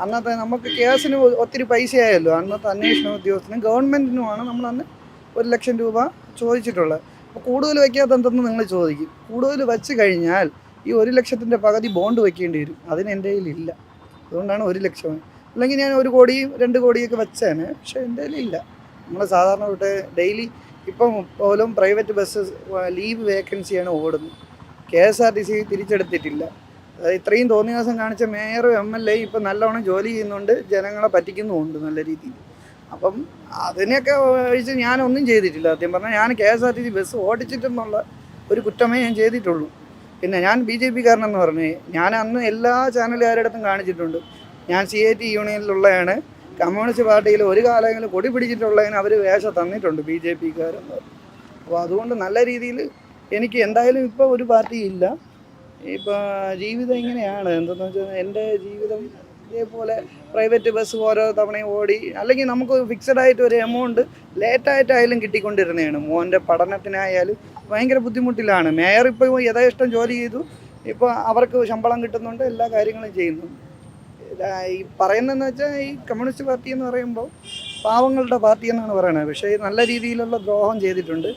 അന്നത്തെ നമുക്ക് കേസിന് ഒത്തിരി പൈസയായല്ലോ. അന്നത്തെ അന്വേഷണ ഉദ്യോഗസ്ഥനും ഗവൺമെന്റിനുമാണ് നമ്മൾ അന്ന് ഒരു ലക്ഷം രൂപ ചോദിച്ചിട്ടുള്ളത്. അപ്പോൾ കൂടുതൽ വയ്ക്കാത്ത എന്തെന്ന് നിങ്ങൾ ചോദിക്കും. കൂടുതൽ വെച്ച് കഴിഞ്ഞാൽ ഈ ഒരു ലക്ഷത്തിന്റെ പകുതി ബോണ്ട് വെക്കേണ്ടി വരും. അതിന് എന്റെ കയ്യിലില്ല അതുകൊണ്ടാണ് ഒരു ലക്ഷം. അല്ലെങ്കിൽ ഞാൻ ഒരു കോടിയും രണ്ട് കോടിയൊക്കെ വെച്ചേനെ. പക്ഷേ എന്റെ കയ്യിലില്ല നമ്മൾ സാധാരണ തൊട്ട് ഡെയിലി ഇപ്പം പോലും പ്രൈവറ്റ് ബസ് ലീവ് വേക്കൻസിയാണ് ഓടുന്നത്. K S R T C തിരിച്ചെടുത്തിട്ടില്ല. ഇത്രയും തോന്നിയ ദിവസം കാണിച്ച മേയറും എം എൽ എ ഇപ്പം നല്ലവണ്ണം ജോലി ചെയ്യുന്നുണ്ട് ജനങ്ങളെ പറ്റിക്കുന്നുമുണ്ട് നല്ല രീതിയിൽ. അപ്പം അതിനെയൊക്കെ ഒഴിച്ച് ഞാനൊന്നും ചെയ്തിട്ടില്ല. സത്യം പറഞ്ഞാൽ ഞാൻ K S R T C bus ഓടിച്ചിട്ടെന്നുള്ള ഒരു കുറ്റമേ ഞാൻ ചെയ്തിട്ടുള്ളൂ. പിന്നെ ഞാൻ ബി ജെ പി കാരനെന്ന് പറഞ്ഞു ഞാൻ അന്ന് എല്ലാ ചാനലുകാരുടെ അടുത്തും കാണിച്ചിട്ടുണ്ട്. ഞാൻ സി ഐ ടി യൂണിയനിലുള്ളതാണ് കമ്മ്യൂണിസ്റ്റ് പാർട്ടിയിൽ ഒരു കാലങ്ങളിൽ കൊടി പിടിച്ചിട്ടുള്ളതിന് അവർ വേഷം തന്നിട്ടുണ്ട് ബി ജെ പിക്കാരെന്ന് അപ്പോൾ അതുകൊണ്ട് നല്ല രീതിയിൽ എനിക്ക് എന്തായാലും ഇപ്പോൾ ഒരു പാർട്ടിയില്ല. ഇപ്പോൾ ജീവിതം ഇങ്ങനെയാണ്. എന്തെന്ന് വെച്ചാൽ എന്റെ ജീവിതം ഇതേപോലെ പ്രൈവറ്റ് ബസ് ഓരോ തവണയും ഓടി അല്ലെങ്കിൽ നമുക്ക് ഫിക്സഡ് ആയിട്ട് ഒരു എമൗണ്ട് ലേറ്റായിട്ടായാലും കിട്ടിക്കൊണ്ടിരുന്നതാണ്. മോന്റെ പഠനത്തിനായാലും ഭയങ്കര ബുദ്ധിമുട്ടിലാണ്. മേയർ ഇപ്പോൾ യഥേഷ്ടം ജോലി ചെയ്തു. ഇപ്പോൾ അവർക്ക് ശമ്പളം കിട്ടുന്നുണ്ട് എല്ലാ കാര്യങ്ങളും ചെയ്യുന്നു. ഈ പറയുന്നതെന്ന് വെച്ചാൽ ഈ കമ്മ്യൂണിസ്റ്റ് പാർട്ടി എന്ന് പറയുമ്പോൾ പാവങ്ങളുടെ പാർട്ടി എന്നാണ് പറയുന്നത് പക്ഷേ നല്ല രീതിയിലുള്ള ദ്രോഹം ചെയ്തിട്ടുണ്ട്.